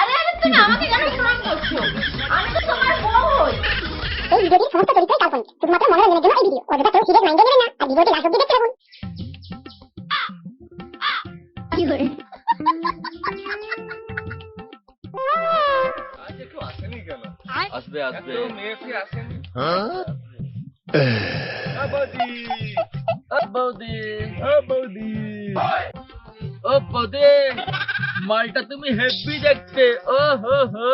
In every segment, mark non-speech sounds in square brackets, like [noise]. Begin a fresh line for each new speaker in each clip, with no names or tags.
আরে
আরে তুমি আমাকে কেন প্রণাম করছ? আমি তো তোমার বউ হই।
এই ভিডিওটির সমস্ত চরিত্রই কাল্পনিক। শুধুমাত্র মনোরঞ্জনের জন্য এই ভিডিও অযথা কেউ সিরিয়াস মাইন্ডে না আর ভিডিওটি লাস্ট অবধি দেখতে থাকুন
আসবে আসবে।
বৌদি।
ও বৌদি মালটা তুমি হেভি দেখতে ও হো হো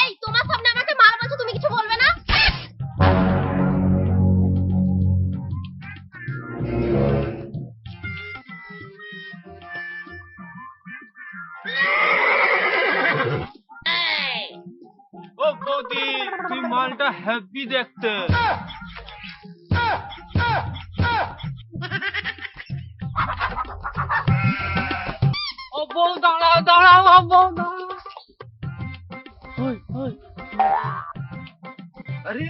এই তোমার সামনে আমাকে মার বলছো তুমি কিছু বলবে না?
ও বৌদি তুই মালটা হ্যাপি দেখতে।
দাঁড়াও ও বউ দাঁড়াও ওই ওই
আরে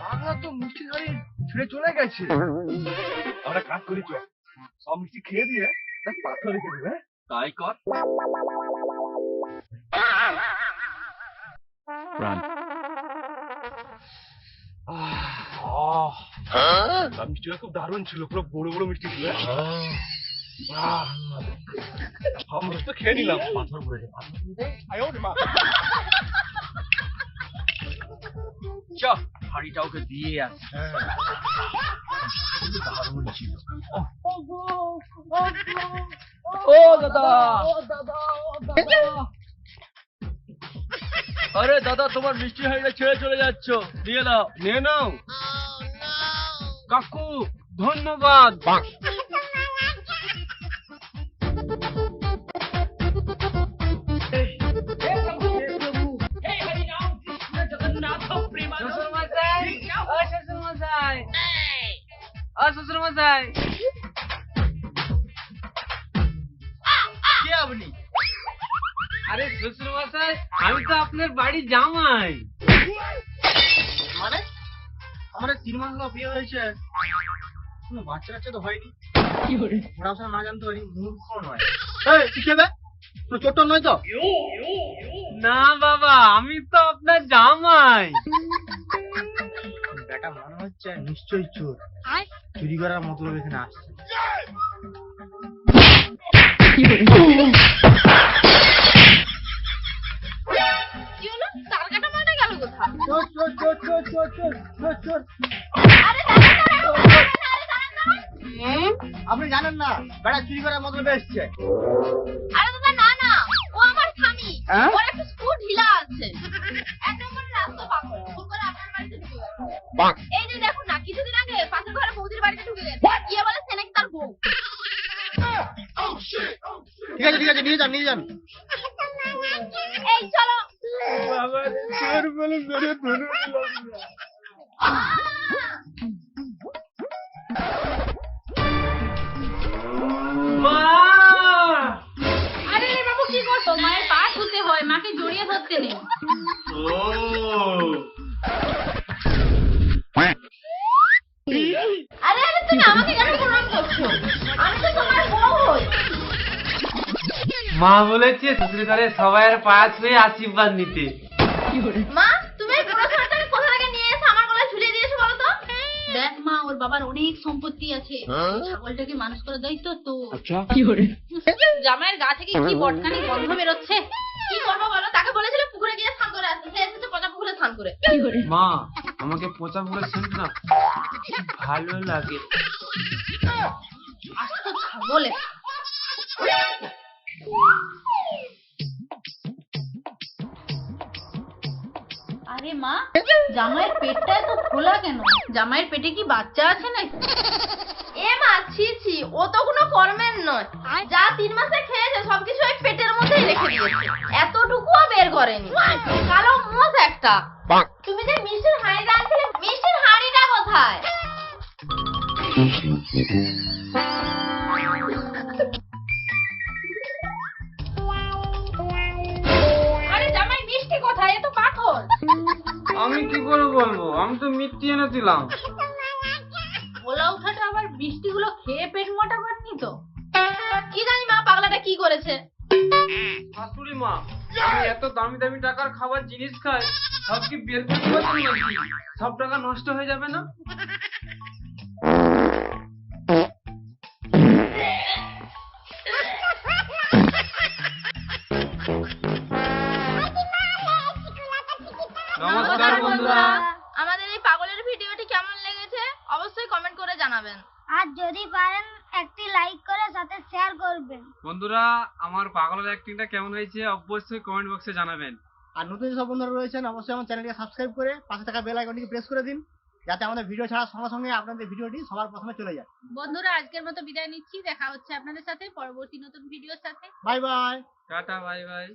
পাগলা তো মিষ্টি হাড়ি ছেড়ে চলে গেছে। আমরা কাজ করি চল সব মিষ্টি খেয়ে দিয়ে তার পাথর রেখে দেবে হ্যাঁ?
তাই কর।
আহ, তার মিষ্টিটা খুব দারুণ ছিল পুরো বড় বড় মিষ্টি ছিল হ্যাঁ? আমরা তো খেয়ে নিলাম পাথর পড়ে যায়
চ হাড়িটা ওকে দিয়ে আস দারুণ ছিল ও দাদা আরে দাদা তোমার মিষ্টি হাড়িটা ছেড়ে চলে যাচ্ছ। দিয়ে নাও
নিয়ে নাও। কাকু ধন্যবাদ।
কে আপনি? আরে শ্বশুর মশাই আমি তো আপনার বাড়ি জামাই। মানে? আমাদের তিন মাস হলো বিয়ে হয়েছে। কোনো বাচ্চা কাচ্চা তো হয়নি। পড়াশোনা না জানতে পারি মূর্খ নয়। এই কি খেবে? চোট নয় তো? না বাবা আমি তো আপনার জামাই। বেটা মনে হচ্ছে নিশ্চয়ই চোর। চুরি করার মতলব এখানে আসছে। আপনি জানেন না বেড়া চুরি করার মতো এসছে।
দাদা না না
হ্যাঁ?
ঢিলা আছে। এই যে দেখুন না কিছুদিন আগে পাশের ঘরে বৌদি
ঠিক আছে ঠিক আছে নিয়ে যান নিয়ে যান।
এই চলো।
বাবা চোর বলে ধরে ধরে
আরে বাবু কি করছ? মায়ের পা ধুতে হয় মাকে জড়িয়ে ধরতে নেই।
আরে আরে তুমি আমাকে
মা বলেছে শ্বশুর ঘরে সবাই পা ছুঁয়ে আশীর্বাদ নিতে।
মা তুমি এই বুড়ো ছেলেটাকে কোথা থেকে নিয়ে এসে আমার গলায় ঝুলিয়ে দিয়েছ বলো তো?
দেখ মা ওর বাবার অনেক সম্পত্তি আছে। ছাগলটাকে মানুষ করে দেয় তো তো জামাইয়ের গা থেকে কি বটকানি গন্ধ বেরোচ্ছে?
কি করব বলো? তাকে বলেছিল পুকুরে গিয়ে স্নান করে আসতে। সে এসেছে পচা পুকুরে স্নান করে।
মা আমাকে পচা পুরো সেন্ট না ভালো লাগে।
আজ তো ছাগলে। আরে মা জামাইয়ের পেটটা এত খোলা কেন? জামাইয়ের পেটে কি বাচ্চা আছে নাকি?
এ মা ছি ছি ও তো কোনো কর্মের নয়। যা তিন মাসে খেয়েছে সবকিছু ওই পেটের মধ্যেই রেখে দিয়েছে। এতটুকুও বের করেনি। কালো মোষ একটা। তুমি যে মিষ্টির হাঁড়িটা আনছিলে মিষ্টির হাঁড়িটা কোথায়? [laughs]
আমি কি করে বলব? আমি তো মিষ্টি এনেছিলাম।
পোলাও উঠাটা আবার মিষ্টিগুলো খেয়ে পেট মোটা করেনি তো?
কি জানি মা পাগলাটা কি করেছে?
শাশুড়ি মা আমি এত দামি দামি টাকার খাবার জিনিস খাই সব কি বের করতে পারছি সব টাকা নষ্ট হয়ে যাবে না?
জানাবেন।
আর যদি পারেন একটি লাইক করে সাথে শেয়ার করবেন।
বন্ধুরা আমার পাগলের অ্যাক্টিংটা কেমন হয়েছে অবশ্যই কমেন্ট বক্সে জানাবেন।
আর নতুন যেসব বন্ধুরা রয়েছেন অবশ্যই আমার চ্যানেলটিকে সাবস্ক্রাইব করে পাশে থাকা বেল আইকনটিকে প্রেস করে দিন যাতে আমাদের ভিডিও ছাড়ার সঙ্গে সঙ্গে আপনাদের ভিডিওটি সবার প্রথমে চলে যায়।
বন্ধুরা আজকের মতো বিদায় নিচ্ছি। দেখা হচ্ছে আপনাদের সাথে পরবর্তী নতুন ভিডিওর সাথে।
Bye bye
ta ta bye bye